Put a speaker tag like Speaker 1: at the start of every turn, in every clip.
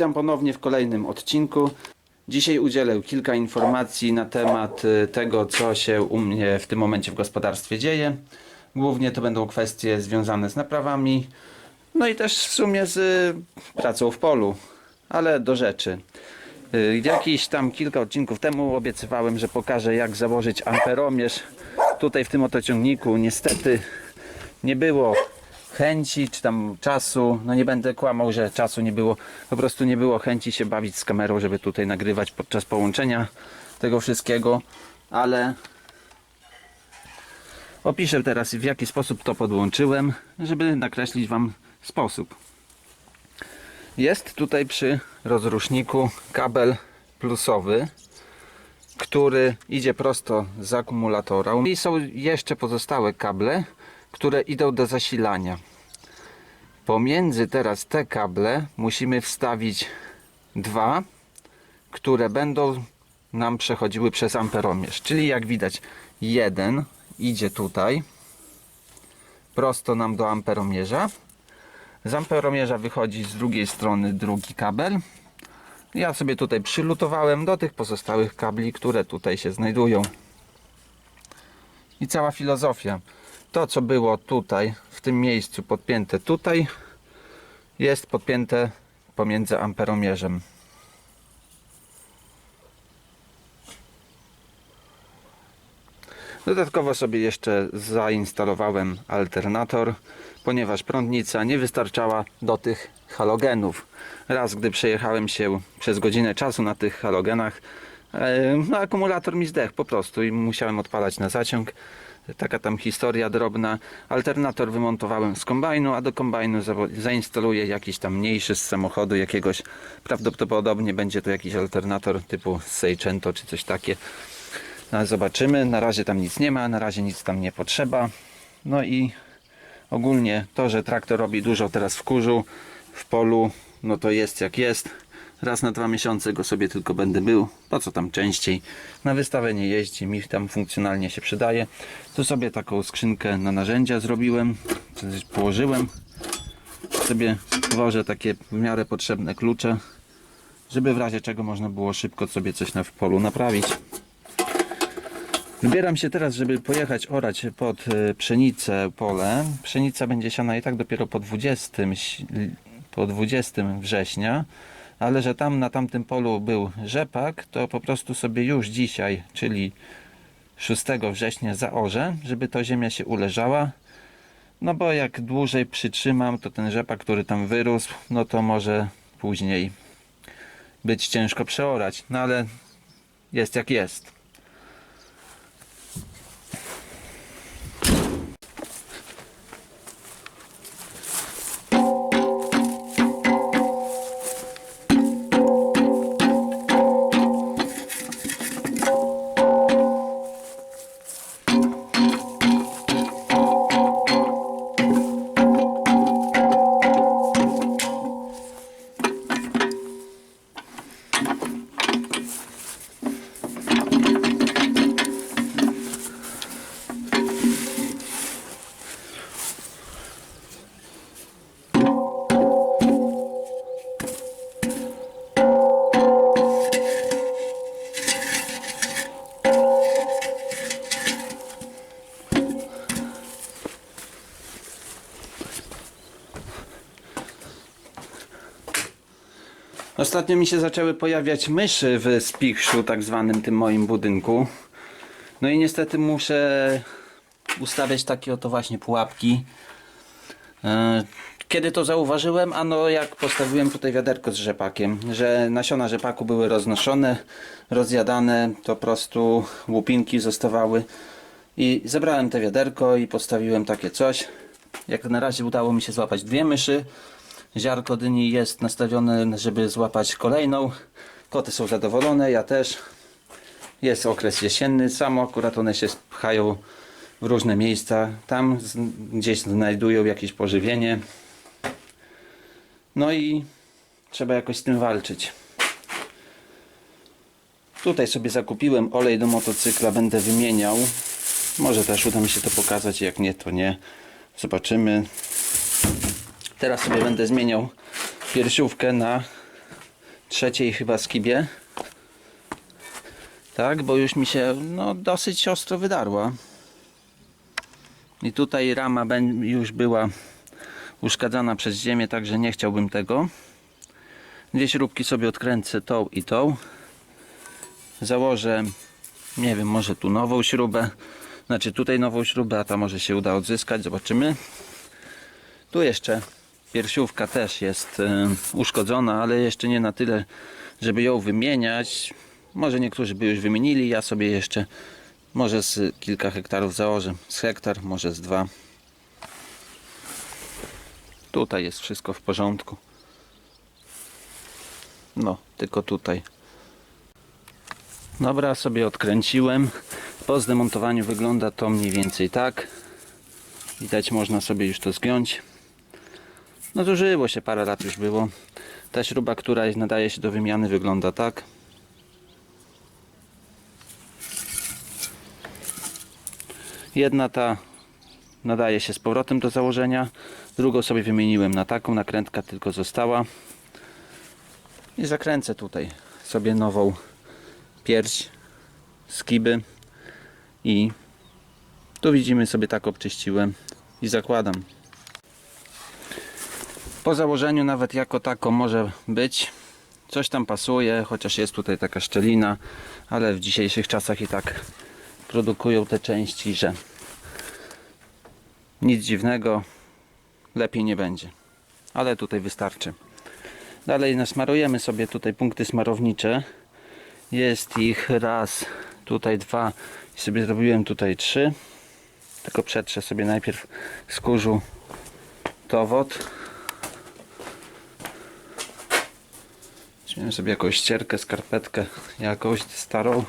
Speaker 1: Witam ponownie w kolejnym odcinku. Dzisiaj udzielę kilka informacji na temat y, tego, co się u mnie w tym momencie w gospodarstwie dzieje. Głównie to będą kwestie związane z naprawami, no i też w sumie z y, pracą w polu, ale do rzeczy. Y, Jakiś tam kilka odcinków temu obiecywałem, że pokażę jak założyć amperomierz. Tutaj w tym oto ciągniku niestety nie było chęci czy tam czasu. No nie będę kłamał, że czasu nie było. Po prostu nie było chęci się bawić z kamerą, żeby tutaj nagrywać podczas połączenia tego wszystkiego, ale opiszę teraz w jaki sposób to podłączyłem, żeby nakreślić Wam sposób. Jest tutaj przy rozruszniku kabel plusowy, który idzie prosto z akumulatora. I są jeszcze pozostałe kable, które idą do zasilania. Pomiędzy teraz te kable musimy wstawić dwa, które będą nam przechodziły przez amperomierz. Czyli jak widać, jeden idzie tutaj prosto nam do amperomierza. Z amperomierza wychodzi z drugiej strony drugi kabel. Ja sobie tutaj przylutowałem do tych pozostałych kabli, które tutaj się znajdują. I cała filozofia. To, co było tutaj, w tym miejscu podpięte tutaj, jest podpięte pomiędzy amperomierzem. Dodatkowo sobie jeszcze zainstalowałem alternator, ponieważ prądnica nie wystarczała do tych halogenów. Raz, gdy przejechałem się przez godzinę czasu na tych halogenach, e, no, akumulator mi zdechł po prostu i musiałem odpalać na zaciąg. Taka tam historia drobna. Alternator wymontowałem z kombajnu, a do kombajnu za- zainstaluję jakiś tam mniejszy z samochodu jakiegoś. Prawdopodobnie będzie to jakiś alternator typu Seicento czy coś takie. No, zobaczymy. Na razie tam nic nie ma, na razie nic tam nie potrzeba. No i ogólnie to, że traktor robi dużo teraz w kurzu, w polu, no to jest jak jest. Raz na dwa miesiące go sobie tylko będę był. Po co tam częściej? Na wystawę nie jeździ, mi tam funkcjonalnie się przydaje. Tu sobie taką skrzynkę na narzędzia zrobiłem, coś położyłem. Sobie włożę takie w miarę potrzebne klucze, żeby w razie czego można było szybko sobie coś na polu naprawić. Wybieram się teraz, żeby pojechać orać pod e, pszenicę pole. Pszenica będzie siana i tak dopiero po 20, ś- po 20 września, ale że tam na tamtym polu był rzepak, to po prostu sobie już dzisiaj, czyli 6 września zaorzę, żeby to ziemia się uleżała. No bo jak dłużej przytrzymam, to ten rzepak, który tam wyrósł, no to może później być ciężko przeorać. No ale jest jak jest. Ostatnio mi się zaczęły pojawiać myszy w spichrzu, tak zwanym tym moim budynku. No i niestety muszę ustawiać takie oto właśnie pułapki. E, Kiedy to zauważyłem? Ano jak postawiłem tutaj wiaderko z rzepakiem, że nasiona rzepaku były roznoszone, rozjadane, to po prostu łupinki zostawały. I zebrałem te wiaderko i postawiłem takie coś. Jak na razie udało mi się złapać dwie myszy. Ziarko dyni jest nastawione, żeby złapać kolejną. Koty są zadowolone, ja też. Jest okres jesienny, samo akurat one się pchają w różne miejsca. Tam gdzieś znajdują jakieś pożywienie. No i trzeba jakoś z tym walczyć. Tutaj sobie zakupiłem olej do motocykla, będę wymieniał. Może też uda mi się to pokazać, jak nie, to nie. Zobaczymy. Teraz sobie będę zmieniał piersiówkę na trzeciej chyba skibie. Tak, bo już mi się no, dosyć ostro wydarła. I tutaj rama już była uszkadzana przez ziemię, także nie chciałbym tego. Dwie śrubki sobie odkręcę tą i tą. Założę, nie wiem, może tu nową śrubę. Znaczy tutaj nową śrubę, a ta może się uda odzyskać, zobaczymy. Tu jeszcze piersiówka też jest e, uszkodzona, ale jeszcze nie na tyle, żeby ją wymieniać. Może niektórzy by już wymienili, ja sobie jeszcze może z kilka hektarów założę. Z hektar, może z dwa. Tutaj jest wszystko w porządku. No, tylko tutaj. Dobra, sobie odkręciłem. Po zdemontowaniu wygląda to mniej więcej tak. Widać, można sobie już to zgiąć. No zużyło się, parę lat już było. Ta śruba, która nadaje się do wymiany wygląda tak. Jedna ta nadaje się z powrotem do założenia. Drugą sobie wymieniłem na taką, nakrętka tylko została. I zakręcę tutaj sobie nową pierś skiby i tu widzimy sobie tak obczyściłem i zakładam. Po założeniu nawet jako tako może być. Coś tam pasuje, chociaż jest tutaj taka szczelina, ale w dzisiejszych czasach i tak produkują te części, że nic dziwnego, lepiej nie będzie. Ale tutaj wystarczy. Dalej nasmarujemy sobie tutaj punkty smarownicze. Jest ich raz, tutaj dwa i sobie zrobiłem tutaj trzy. Tylko przetrzę sobie najpierw z kurzu Weźmiemy sobie jakąś ścierkę, skarpetkę, jakąś starą.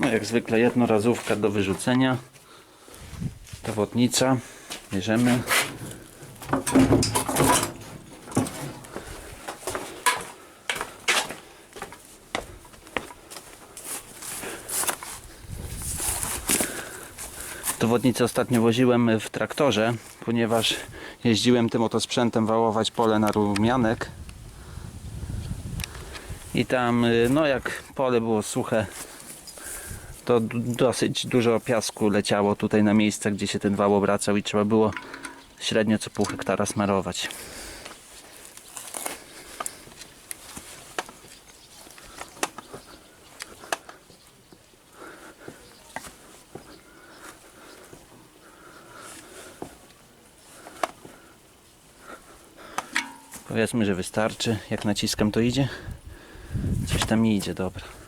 Speaker 1: No jak zwykle jednorazówka do wyrzucenia. Dowodnica. Bierzemy. Dowodnicę ostatnio woziłem w traktorze, ponieważ jeździłem tym oto sprzętem wałować pole na rumianek. I tam, y, no jak pole było suche, to dosyć dużo piasku leciało tutaj na miejsca, gdzie się ten wał obracał i trzeba było średnio co pół hektara smarować. Powiedzmy, że wystarczy. Jak naciskam to idzie? Coś tam idzie, dobra.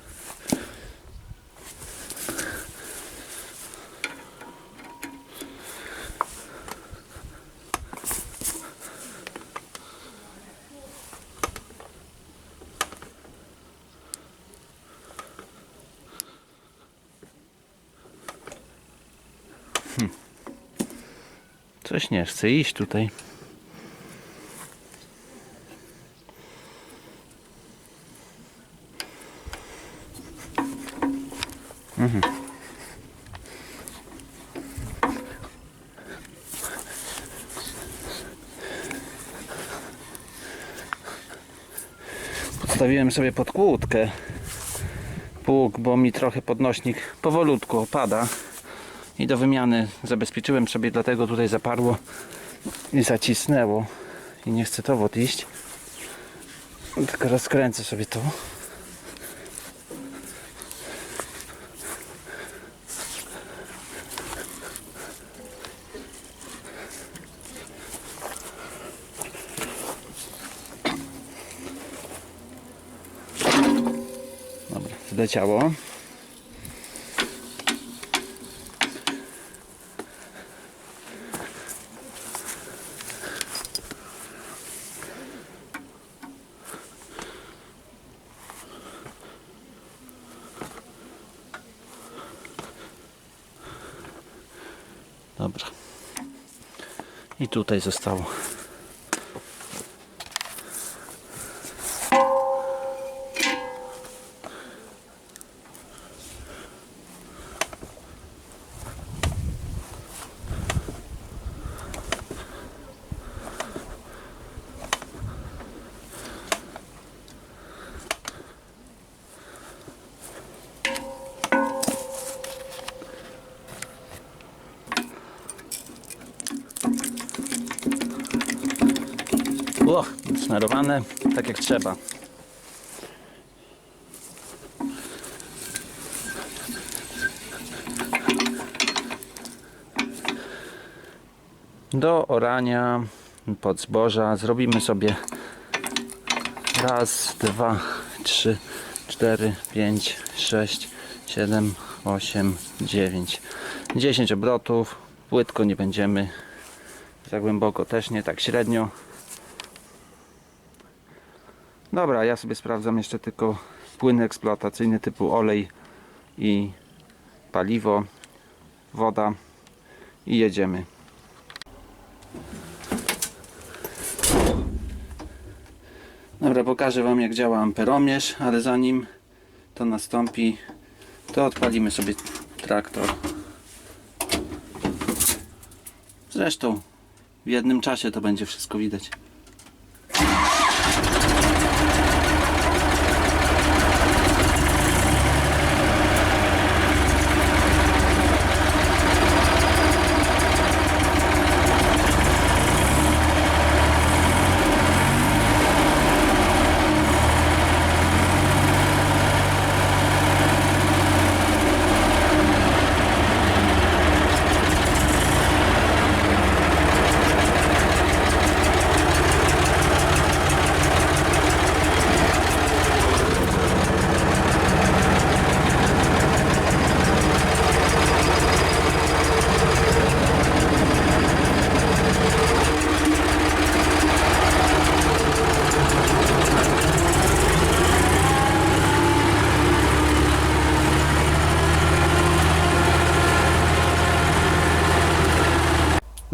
Speaker 1: Coś nie chce iść tutaj. Podstawiłem sobie pod kłódkę pług, bo mi trochę podnośnik powolutku opada i do wymiany zabezpieczyłem sobie, dlatego tutaj zaparło i zacisnęło. I nie chcę to odejść tylko rozkręcę sobie to. Dobra, zleciało Dobra. I tutaj zostało. Tak jak trzeba. Do orania pod zboża zrobimy sobie raz, dwa, trzy, cztery, pięć, sześć, siedem, osiem, dziewięć, dziesięć obrotów. Płytko nie będziemy, za głęboko też nie, tak średnio. Dobra, ja sobie sprawdzam jeszcze tylko płyn eksploatacyjny typu olej i paliwo, woda i jedziemy. Dobra, pokażę Wam jak działa amperomierz, ale zanim to nastąpi, to odpalimy sobie traktor. Zresztą w jednym czasie to będzie wszystko widać.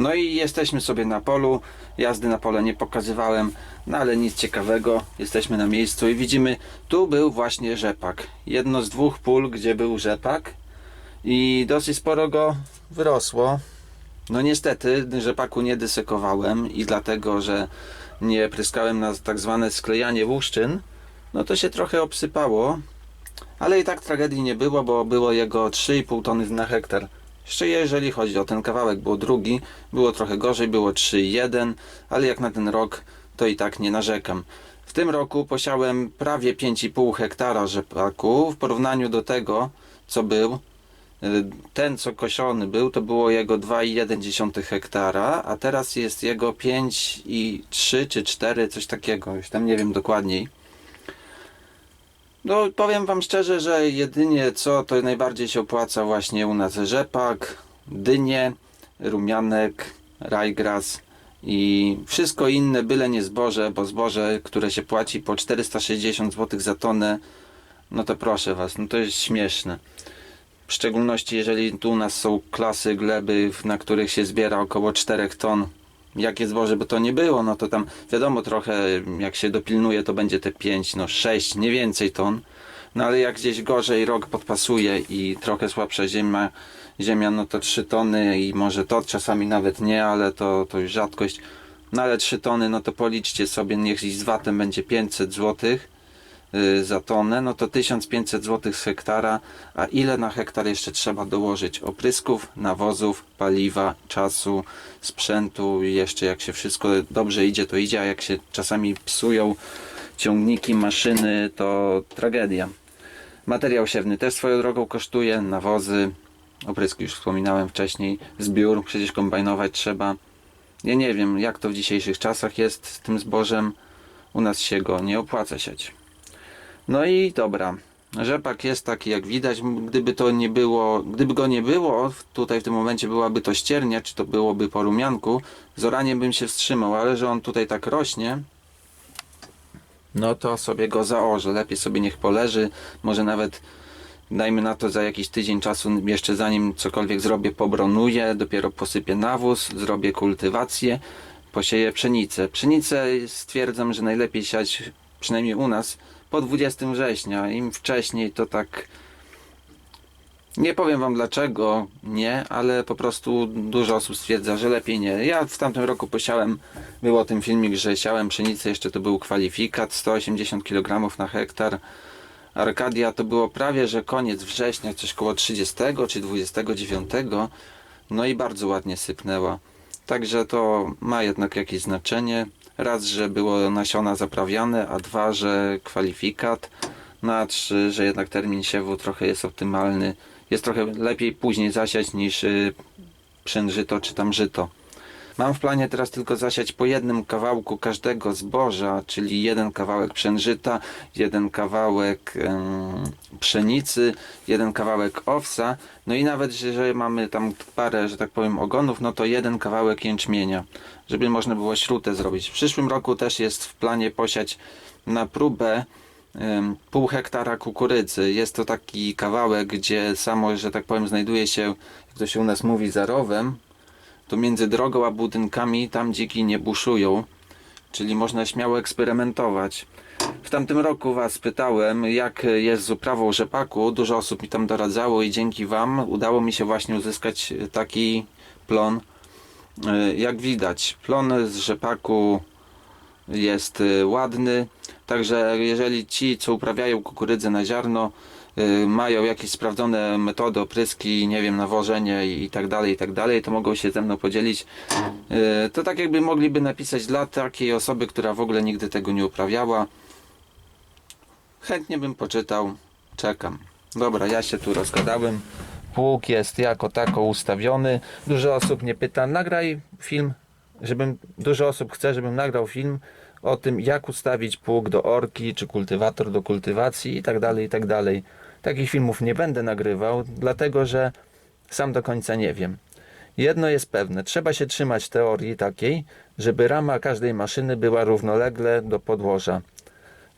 Speaker 1: No i jesteśmy sobie na polu. Jazdy na pole nie pokazywałem, no ale nic ciekawego. Jesteśmy na miejscu i widzimy, tu był właśnie rzepak. Jedno z dwóch pól, gdzie był rzepak i dosyć sporo go wyrosło. No niestety rzepaku nie desekowałem i dlatego, że nie pryskałem na tak zwane sklejanie łuszczyn, no to się trochę obsypało. Ale i tak tragedii nie było, bo było jego 3,5 tony na hektar. Jeszcze jeżeli chodzi o ten kawałek, było drugi, było trochę gorzej, było 3,1, ale jak na ten rok, to i tak nie narzekam. W tym roku posiałem prawie 5,5 hektara rzepaku w porównaniu do tego, co był. Y, Ten, co kosiony był, to było jego 2,1 hektara, a teraz jest jego 5,3 czy 4, coś takiego, już tam nie wiem dokładniej. No powiem Wam szczerze, że jedynie co to najbardziej się opłaca właśnie u nas rzepak, dynie, rumianek, rajgras i wszystko inne, byle nie zboże, bo zboże, które się płaci po 460 zł za tonę, no to proszę Was, no to jest śmieszne. W szczególności jeżeli tu u nas są klasy gleby, na których się zbiera około 4 ton. Jakie zboże by to nie było, no to tam wiadomo trochę jak się dopilnuje to będzie te 5, no 6, nie więcej ton. No ale jak gdzieś gorzej rok podpasuje i trochę słabsza ziemia, ziemia no to 3 tony i może to czasami nawet nie, ale to, to już rzadkość. No ale 3 tony, no to policzcie sobie, niech z VAT-em będzie 500 złotych za tonę, no to 1500 zł z hektara, a ile na hektar jeszcze trzeba dołożyć oprysków, nawozów, paliwa, czasu, sprzętu i jeszcze jak się wszystko dobrze idzie, to idzie, a jak się czasami psują ciągniki, maszyny, to tragedia. Materiał siewny też swoją drogą kosztuje, nawozy, opryski już wspominałem wcześniej, zbiór, przecież kombajnować trzeba. Ja nie wiem, jak to w dzisiejszych czasach jest z tym zbożem. U nas się go nie opłaca siać. No i dobra. Rzepak jest taki jak widać. Gdyby to nie było, gdyby go nie było, tutaj w tym momencie byłaby to ściernia, czy to byłoby po rumianku, z oraniem bym się wstrzymał, ale że on tutaj tak rośnie, no to sobie go założę. Lepiej sobie niech poleży, może nawet Dajmy na to za jakiś tydzień czasu, jeszcze zanim cokolwiek zrobię, pobronuję, dopiero posypię nawóz, zrobię kultywację, posieję pszenicę. Pszenicę stwierdzam, że najlepiej siać, przynajmniej u nas, po 20 września. Im wcześniej to tak nie powiem wam dlaczego nie, ale po prostu dużo osób stwierdza, że lepiej nie. Ja w tamtym roku posiałem, był o tym filmik, że siałem pszenicę, jeszcze to był kwalifikat, 180 kg na hektar. Arkadia to było prawie, że koniec września, coś koło 30 czy 29. No i bardzo ładnie sypnęła. Także to ma jednak jakieś znaczenie. Raz, że było nasiona zaprawiane, a dwa, że kwalifikat. No a trzy, że jednak termin siewu trochę jest optymalny. Jest trochę lepiej później zasiać niż y, przężyto czy tam żyto. Mam w planie teraz tylko zasiać po jednym kawałku każdego zboża, czyli jeden kawałek przężyta, jeden kawałek em, pszenicy, jeden kawałek owsa, no i nawet, że, że mamy tam parę, że tak powiem, ogonów, no to jeden kawałek jęczmienia, żeby można było śrutę zrobić. W przyszłym roku też jest w planie posiać na próbę pół hektara kukurydzy. Jest to taki kawałek, gdzie samo, że tak powiem, znajduje się, jak to się u nas mówi, za rowem, to między drogą a budynkami tam dziki nie buszują, czyli można śmiało eksperymentować. W tamtym roku Was pytałem, jak jest z uprawą rzepaku. Dużo osób mi tam doradzało i dzięki Wam udało mi się właśnie uzyskać taki plon. E, Jak widać, plon z rzepaku jest e, ładny. Także jeżeli ci, co uprawiają kukurydzę na ziarno, mają jakieś sprawdzone metody opryski, nie wiem, nawożenie i, i tak dalej, i tak dalej, to mogą się ze mną podzielić. Y, To tak jakby mogliby napisać dla takiej osoby, która w ogóle nigdy tego nie uprawiała. Chętnie bym poczytał. Czekam. Dobra, ja się tu rozgadałem. Pług jest jako tako ustawiony. Dużo osób mnie pyta, nagraj film, żebym, dużo osób chce, żebym nagrał film o tym, jak ustawić pług do orki, czy kultywator do kultywacji i tak dalej, i tak dalej. Takich filmów nie będę nagrywał, dlatego że sam do końca nie wiem. Jedno jest pewne, trzeba się trzymać teorii takiej, żeby rama każdej maszyny była równolegle do podłoża.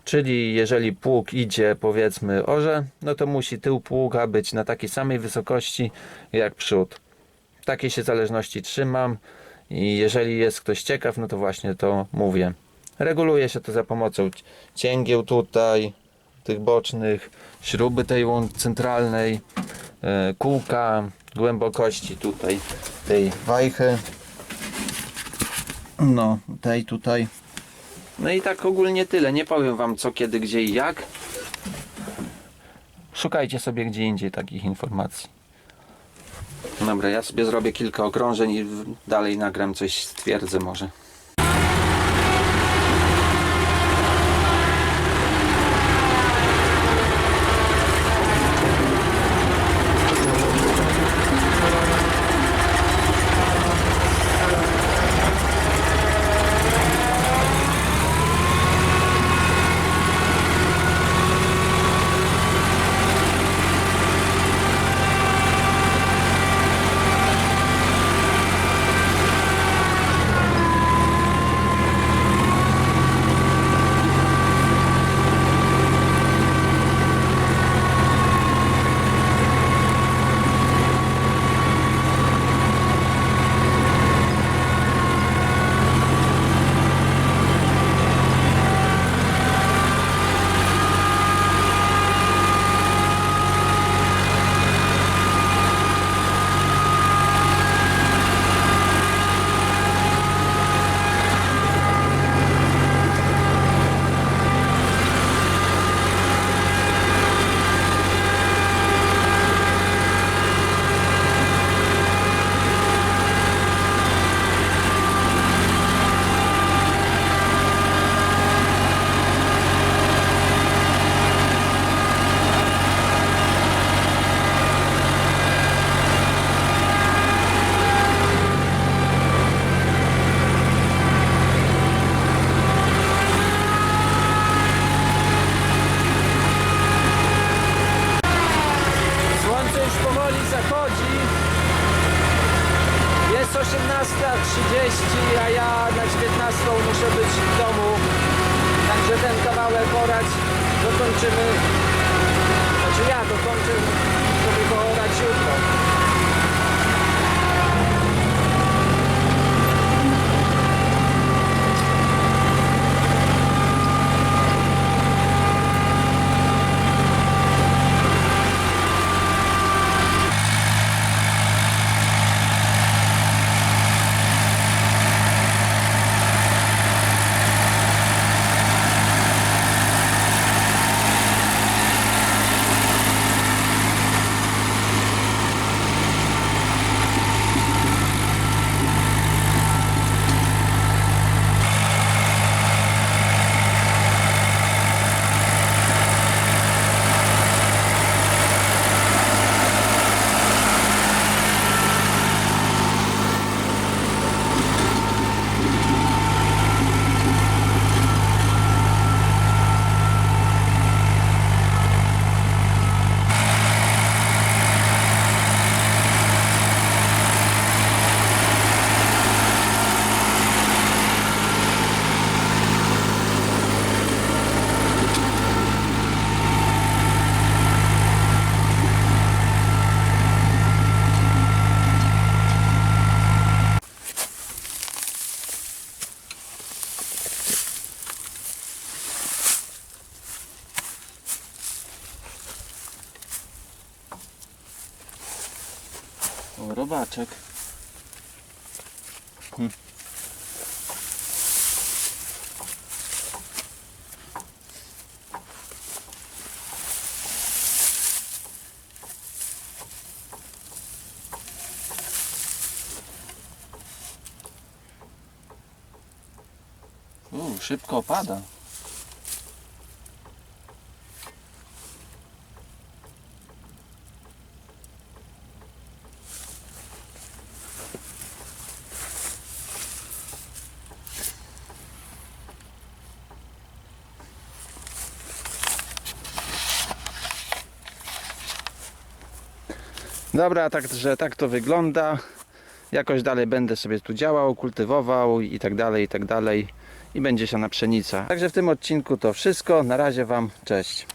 Speaker 1: Czyli jeżeli pług idzie powiedzmy orze, no to musi tył pługa być na takiej samej wysokości jak przód. Takiej się zależności trzymam i jeżeli jest ktoś ciekaw, no to właśnie to mówię. Reguluje się to za pomocą ci- cięgieł tutaj, tych bocznych, śruby tej centralnej, e, kółka, głębokości tutaj tej wajchy. No, tej tutaj. No i tak ogólnie tyle. Nie powiem wam co, kiedy, gdzie i jak. Szukajcie sobie gdzie indziej takich informacji. Dobra, ja sobie zrobię kilka okrążeń i dalej nagram coś, stwierdzę może. O, robaczek. Hm. U, szybko opada. Dobra, także tak to wygląda. Jakoś dalej będę sobie tu działał, kultywował i tak dalej, i tak dalej. I będzie się na pszenica. Także w tym odcinku to wszystko. Na razie Wam cześć.